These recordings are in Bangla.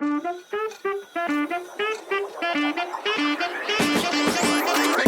এই যে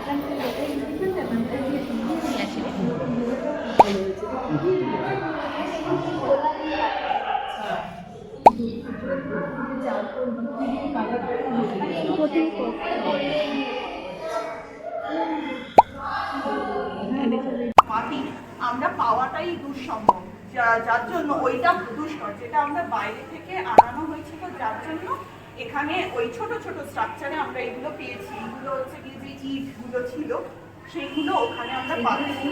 কালকে আজকে তিন চারজন একদম চারজন মাটি আমরা পাওয়াটাই দুঃসম্ভব। যার জন্য ওইটা দুষ্কর যেটা আমরা বাইরে থেকে আনানো হয়েছিল যার জন্য এখানে ওই ছোট ছোট স্ট্রাকচারে আমরা এগুলো পেয়েছি। এগুলো হচ্ছে কি যে ইটগুলো ছিল সেগুলো ওখানে আমরা পাচ্ছি।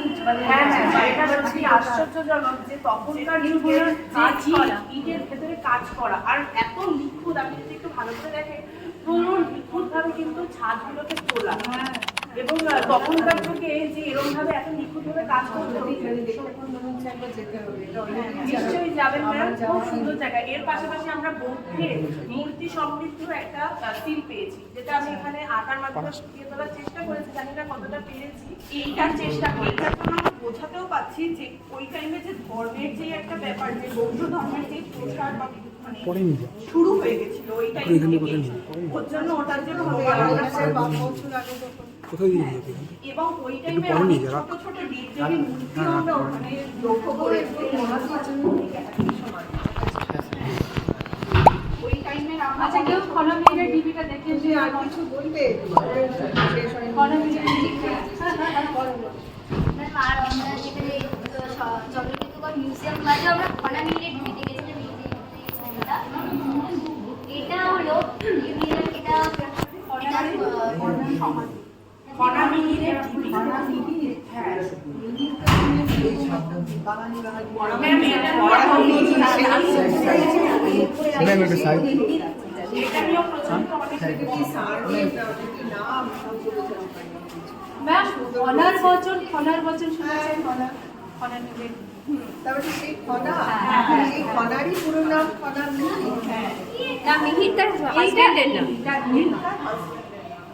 হ্যাঁ হ্যাঁ এটা সত্যি আশ্চর্যজনক যে তখনকার যুগে কাজ করা। ইটের ভেতরে কাজ করা। আর এত নিখুঁত আপনি যদি একটু ভালো করে দেখেন পুরো নিখুঁত ভাবে কিন্তু ছাদগুলোকে তোলা। এবং তখনকার যুগে যে এরকম ভাবে এত নিখুঁত ভাবে কাজ করতো নিশ্চয়ই যাবেন ম্যাম খুব সুন্দর জায়গা। এর পাশাপাশি আমরা বৌদ্ধের মূর্তি সমৃদ্ধ একটা সিল পেয়েছি যেটা আমি এখানে আঁকার মাধ্যমে ফুটিয়ে তোলার চেষ্টা করেছি জানি না কতটা পেরেছি। এইটার চেষ্টা করি। এইটার জন্য আমরা বোঝাতেও পাচ্ছি যে ওই টাইমে যে ধর্মের যে একটা ব্যাপার যে বৌদ্ধ ধর্মের যে প্রসার বা মানে শুরু হয়ে গেছিল ওই টাইম ওর জন্য ওটার যে ভগবান এবং ওই টাইমে অনেক ছোট ছোট দেবদেবীর মূর্তি আমরা ওখানে লক্ষ্য করেছি ওই টাইমের আচ্ছা কেউ খনা মিলের দেখে যে আর কিছু খনা মিলের আর আমরা যেখানে চন্দ্রকেতুগড় মিউজিয়াম গেছিলাম এটা। হলো এটা এটা ঢিবি। ম্যাম, এটা অনেক ম্যাম খনার বচন খনার বচন শুনেছেন খনা খনা মিলের তাহলে সেই খনা সেই খনারই পুরো নাম। খনা মিহি না মিহির তার হাজবেন্ডের নাম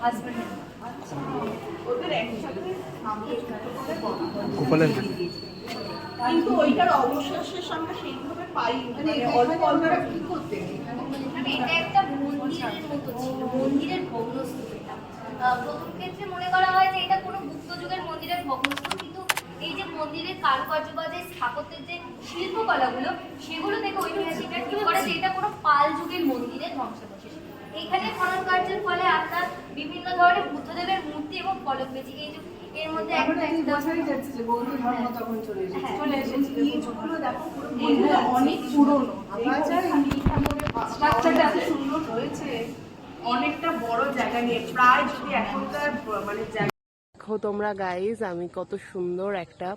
হাজবেন্ডের ওদের একসাথে। কিন্তু ওইটার অবশেষের সঙ্গে সেইভাবে পাই। মানে মানে অল্প অল্প অল্প কি এখানে মানে এটা একটা মন্দিরের মতো ছিল মন্দিরের ভগ্নস্তূপ এটা। প্রথম ক্ষেত্রে মনে করা হয় যে এটা কোনো গুপ্ত যুগের মন্দিরের ভগ্নস্তূপ কিন্তু এই যে মন্দিরের কারুকার্য বা যে স্থাপত্যের যে শিল্পকলাগুলো সেগুলো দেখে ঐতিহাসিকরা ঠিক করে যে এটা কোনো পাল যুগের মন্দিরের ধ্বংসাবশেষ এইখানে খনন কার্যের ফলে আমরা বিভিন্ন ধরনের বুদ্ধদেবের মূর্তি এবং ফলক পেয়েছি। এই যে এর মধ্যে একটা একটা বোঝাই যাচ্ছে যে বৌদ্ধ ধর্ম তখন চলে এসেছে। হ্যাঁ। চলে এসেছে। এইগুলো দেখো এগুলো অনেক পুরনো। ভাবা যায়? স্ট্রাকচারটা এত সুন্দর হয়েছে অনেকটা বড় জায়গা নিয়ে। প্রায় যদি এখনকার মানে দেখো তোমরা গাইজ আমি কত সুন্দর একটা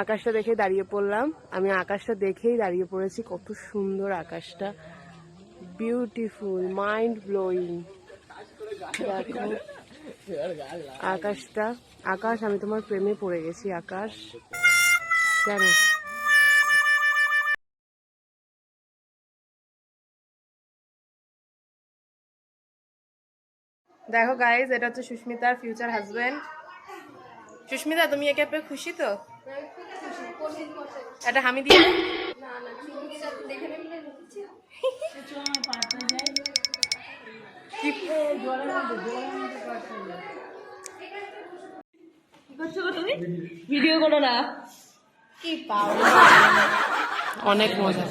আকাশটা দেখে দাঁড়িয়ে পড়লাম। আমি আকাশটা দেখেই দাঁড়িয়ে পড়েছি কত সুন্দর আকাশটা। বিউটিফুল মাইন্ড ব্লোয়িং দেখো, আকাশটা, আকাশ, আমি তোমার প্রেমে পড়ে গেছি, আকাশ। কেন? দেখো গাইজ এটা হচ্ছে সুস্মিতার ফিউচার হাজবেন্ড সুস্মিতা, তুমি একে খুশি তো? এটা হামি দিয়ে ভিডিও করো না। অনেক মজা।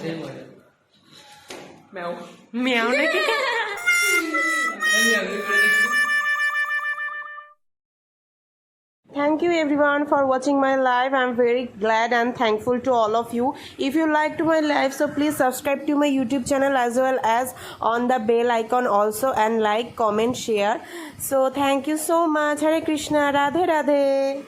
মেয়াও নাকি? you everyone for watching my live. I'm very glad and thankful to all of you. If you like to my live, so please subscribe to my YouTube channel as well as on the bell icon also and like, comment, share. So thank you so much. Hare Krishna, Radhe Radhe.